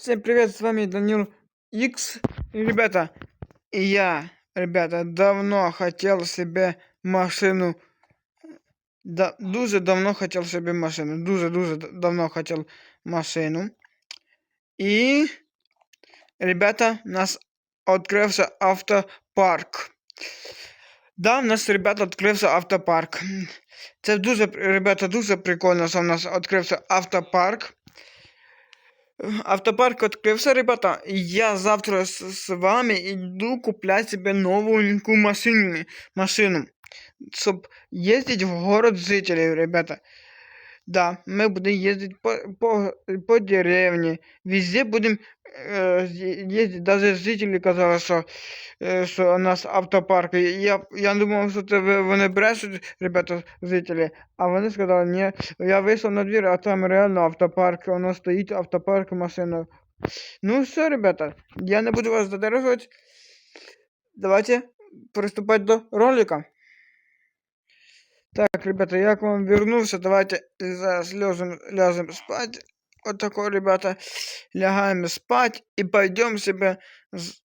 Всем привет, с вами Данил X. Ребята, я, ребята, давно хотел себе машину. Да, дуже давно хотел себе машину. Дуже-дуже давно хотел машину. И, ребята, у нас открылся автопарк. Да, у нас, ребята, відкрився автопарк. Це дуже, ребята, дуже прикольно, що у нас відкрився автопарк. Автопарк открылся, ребята. Я завтра с, с вами иду куплять себе новую машину, машину, чтобы ездить в город жителей, ребята. Да, мы будем ездить по, по, по деревне. Везде будем э, е- ездить. Даже жители казали, що, э, що у нас автопарк. І Я, я думав, що це ви- вони брешуть, ребята, жителі. А вони сказали, ні. Я вийшов на двір, а там реально автопарк. Воно стоїть, автопарк, машина. Ну все, ребята, я не буду вас задерживать. Давайте приступать до ролика. Так, ребята, я к вам вернулся. Давайте зараз ляжем, ляжем спать. Вот такое, ребята. Лягаем спать и пойдем себе з-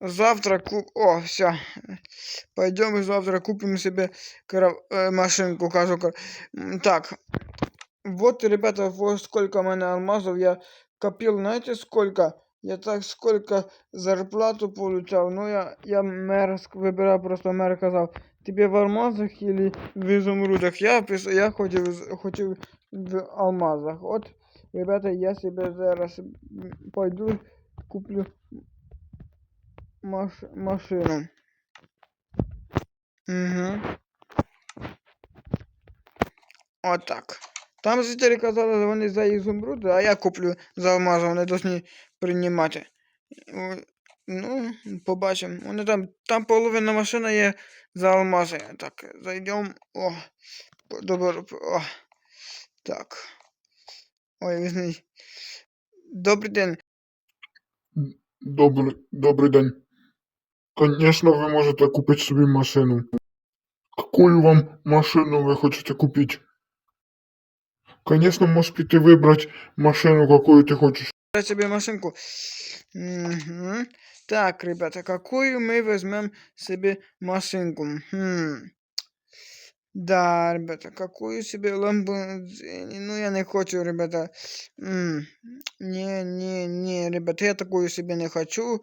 завтра ку... О, все. Пойдем и завтра купим себе кра- э, машинку, кажу. ка- М, Так. Вот, ребята, вот сколько у меня алмазов я копил. Знаете, сколько? Я так сколько зарплату получал. Ну, я, я мэр ск- выбирал, просто мэр сказал, тебе в алмазах или в изумрудах? Я, пис- я хотел, з- хотел в алмазах. Вот, ребята, я себе зараз м, пойду куплю маш, машину. Угу. Отак. Там жителі казали, вони за ізумруди, а я куплю за алмази, вони повинні приймати. Ну, побачимо. Вони там, там половина машина є за алмази. Так, зайдемо. О, добре. О, так. Ой, візьміть. Добрий день. Добрий, добрий день. Конечно, ви можете купити собі машину. Какую вам машину ви хочете купити? Конечно, можеш піти вибрати машину, какую ти хочеш. Я себе машинку. Мгм. Так, ребята, какую мы возьмем себе машинку? Хм. Да, ребята, какую себе ламборджини? Ну, я не хочу, ребята. М, Не, не, не, ребята, я такую себе не хочу.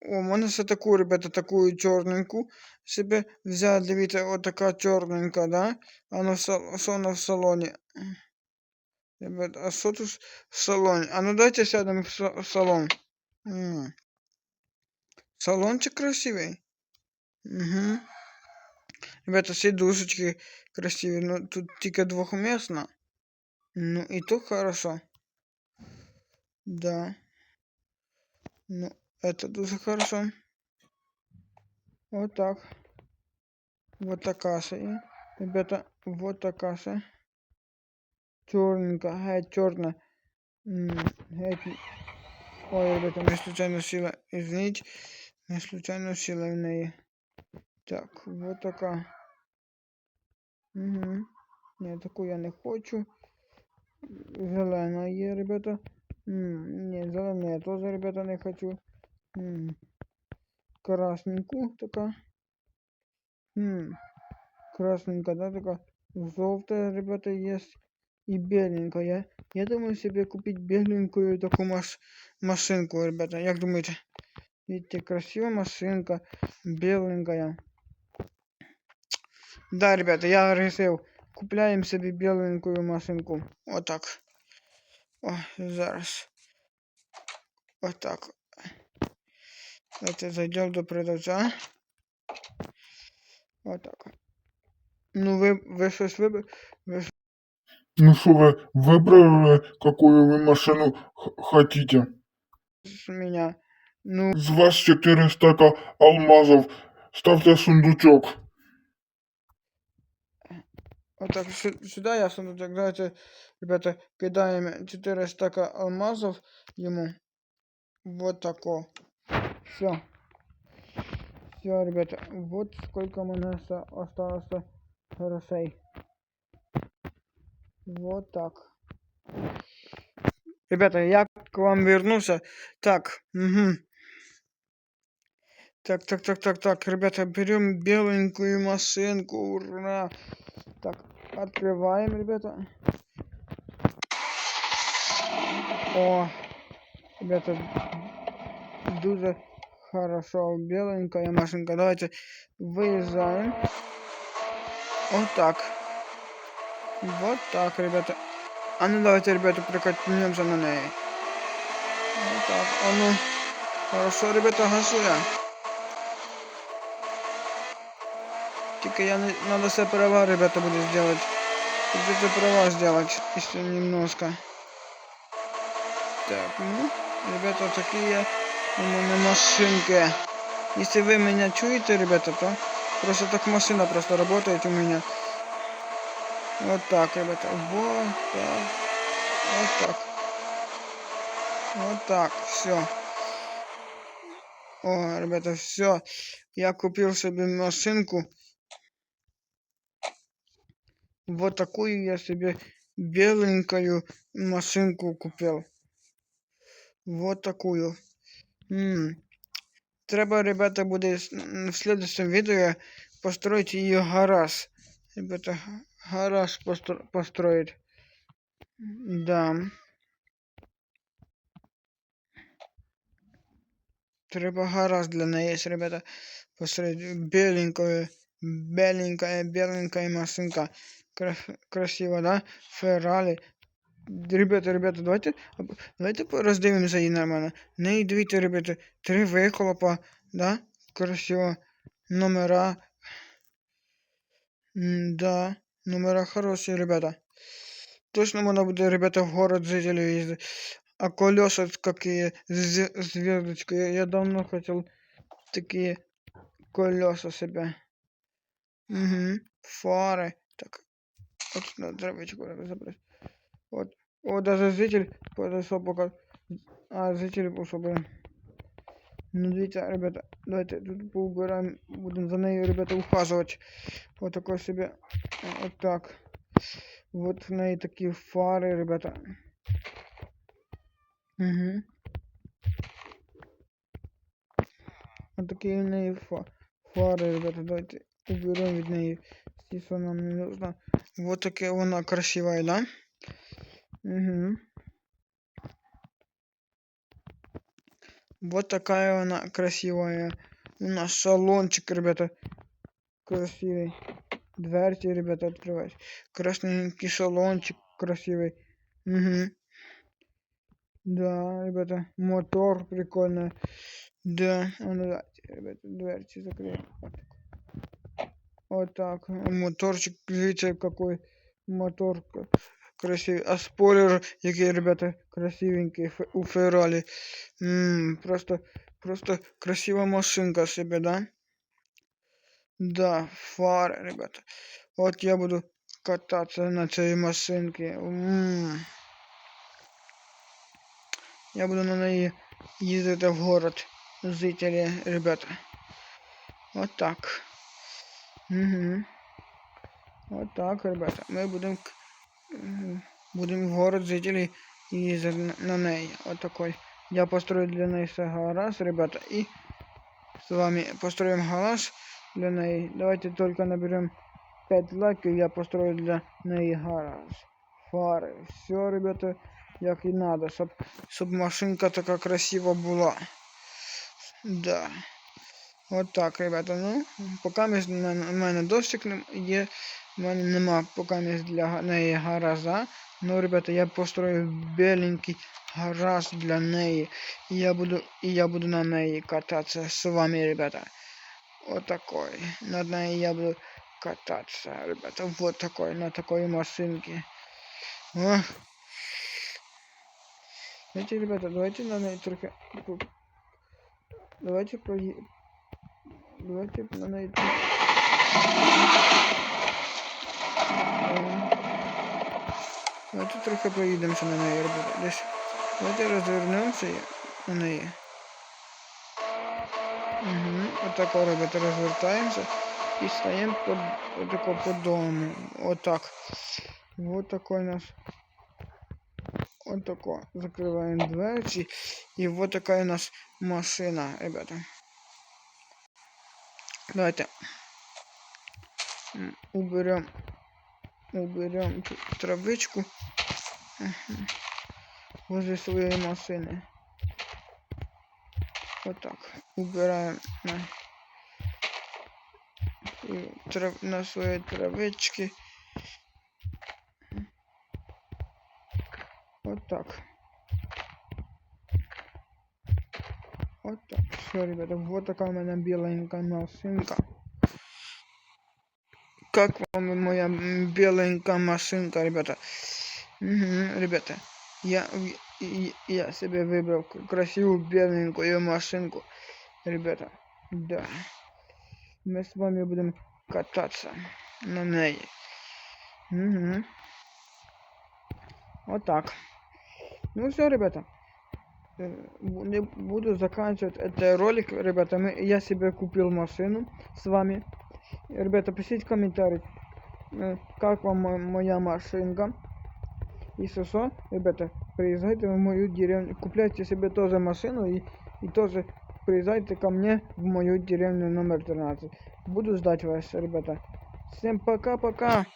О, можна ще таку, ребята, такую чорненьку себе взяти. Дивіться, от така чорненька, да? Вона в салоні? Ребят, а что тут в салоне? А ну дайте сядем в, са- в салон. Салончик красивый. Угу. Ребята, сидушечки красивые. Ну, тут только двухместно. Ну, и то хорошо. Да. Ну, это дуже хорошо. Вот так. Вот такая. Ребята, вот такая же. Черненькая, геть черная. Геть Ой, ребята, не случайно сіла. Извините, не случайно сіла в неї. Так, вот така. Угу. Ні, таку я не хочу. Зелена є, ребята. М, Ні, зелена я теж, ребята, не хочу. М. Красненьку така. М. Красненька, да, така. Жовтая, ребята, есть. И беленькая. Я, думаю себе купить беленькую такую маш машинку, ребята. Як думаете? Видите, красивая машинка, беленькая. Да, ребята, я решил. Купляем себе беленькую машинку. Вот так. О, зараз. Вот так. Давайте зайдем до продавца. Вот так. Ну, вы, вы щось вибрали? Ну що ви вибрали, какую ви машину хотите? з меня. Ну, З вас 4 стака алмазов. Ставте сундучок. вот так, сюда я сундучок. Давайте, ребята, кидаем 4 стака алмазов ему. Вот тако. Все. Все, ребята, вот сколько у оста- осталось грошей. Вот так. Ребята, я к вам вернулся. Так, угу. Так, так, так, так, так, ребята, берем беленькую машинку, ура! Так, открываем, ребята. О, ребята, дуже хорошо, беленькая машинка. Давайте выезжаем. Вот так. Вот так, ребята. А ну давайте, ребята, прикатнемся на ней. Вот так, а ну. Хорошо, ребята, гасу я. Только я. Надо все права, ребята, буду сделать. Придется права сделать. Еще немножко. Так, ну, ребята, такие у меня машинки. Если вы меня чуете, ребята, то просто так машина просто работает у меня. Вот так, ребята. Вот так. Вот так. Вот так. Все. О, ребята, все. Я купил себе машинку. Вот такую я себе беленькую машинку купил. Вот такую. М. Треба, ребята, буде с- м, в следующем видео построить ее гараж. Ребята, гараж постро- построить. Да. Треба гараж для неї, есть, ребята, построить беленькую, беленькая, беленькая машинка. Кра- красиво, да? Феррari. Ребята, ребята, давайте, об- давайте по- роздивимося її нормально. В неї дивіться, ребята, три вихлопа, да? Красиво. Номера. М, Да, номера хорошие, ребята. Точно можно будет, ребята, в город жителей ездить. А колеса какие, з- звездочка. Я, давно хотел такие колеса себе. Угу. Фары. Так. Вот надо забрать. Вот. О, даже зритель подошел пока. А, зритель пошел, блин. Ну, дивіться, ребята, давайте тут поубираем. Будем за нею, ребята, ухаживать. Вот такой себе. Вот так. Вот в неї такі фари, ребята. Угу. Вот такі в неї фа фари, ребята. Давайте уберем від неї всі, що нам не нужно. Вот таке вона красивая, да? Угу. Вот такая она красивая. У нас салончик, ребята. Красивый. Дверки, ребята, открывать. Красненький салончик красивый. Угу. Да, ребята, мотор прикольный. Да, а ну давайте, ребята, дверки закрыем. Вот. Вот так. Моторчик, видите, какой мотор к- красивый. А спойлер, який, ребята, красивенький фе- у Феррали. М, просто, просто красивая машинка себе, да? Да, фары, ребята. Вот я буду кататься на цій машинці. М. Я буду на неї їздити в город. Жителі, ребята. Вот так. Угу. Вот так, ребята. Ми будемо будем в город жителей їздити на, на неї. Вот такой. Я построю для неї ще гараж, ребята. И с вами построим гараж для неї. Давайте только наберем 5 лайків, я построю для неї гараж. Фари. Все, ребята, як і надо, щоб, щоб машинка така красива була. Да. Вот так, ребята. Ну, поки ми, в мене дощик нем- є, В мене нема поки місць для неї гаража. Ну, ребята, я построю беленький гараж для неї. І я буду, і я буду на неї кататися з вами, ребята. Вот такой. На ней я буду кататься, ребята. Вот такой, на такой машинке. Знаете, ребята, давайте на ней только... Давайте по... Давайте на ней... Давайте трохи поїдемося на неї, ребята. Десь. Давайте розвернемося на неї. Угу. Вот так, вот, ребята, развертаемся и стоим под, вот такой по дому. Вот так. Вот такой наш. Вот тако. Закрываем дверці. И вот такая у нас машина, ребята. Давайте. М, Уберем. Уберем травичку. Возле своей машины. Вот так. Убираем на, и трав- на свои травички. Вот так. Вот так. Все, ребята, вот такая у меня беленькая машинка. Как вам моя беленькая машинка, ребята? Мгм, ребята, я, и- я себе выбрал красивую беленькую машинку. Ребята, да. Мы с вами будем кататься на ней. Мгм. Вот так. Ну все, ребята. Э, Не буду заканчивать этот ролик, ребята. Мы, я себе купил машину с вами. Ребята, пишите комментарий, э, как вам мо- моя машинка. Если что, ребята, приезжайте в мою деревню, купляйте себе тоже машину и, и тоже приезжайте ко мне в мою деревню номер 13. Буду ждать вас, ребята. Всем пока-пока.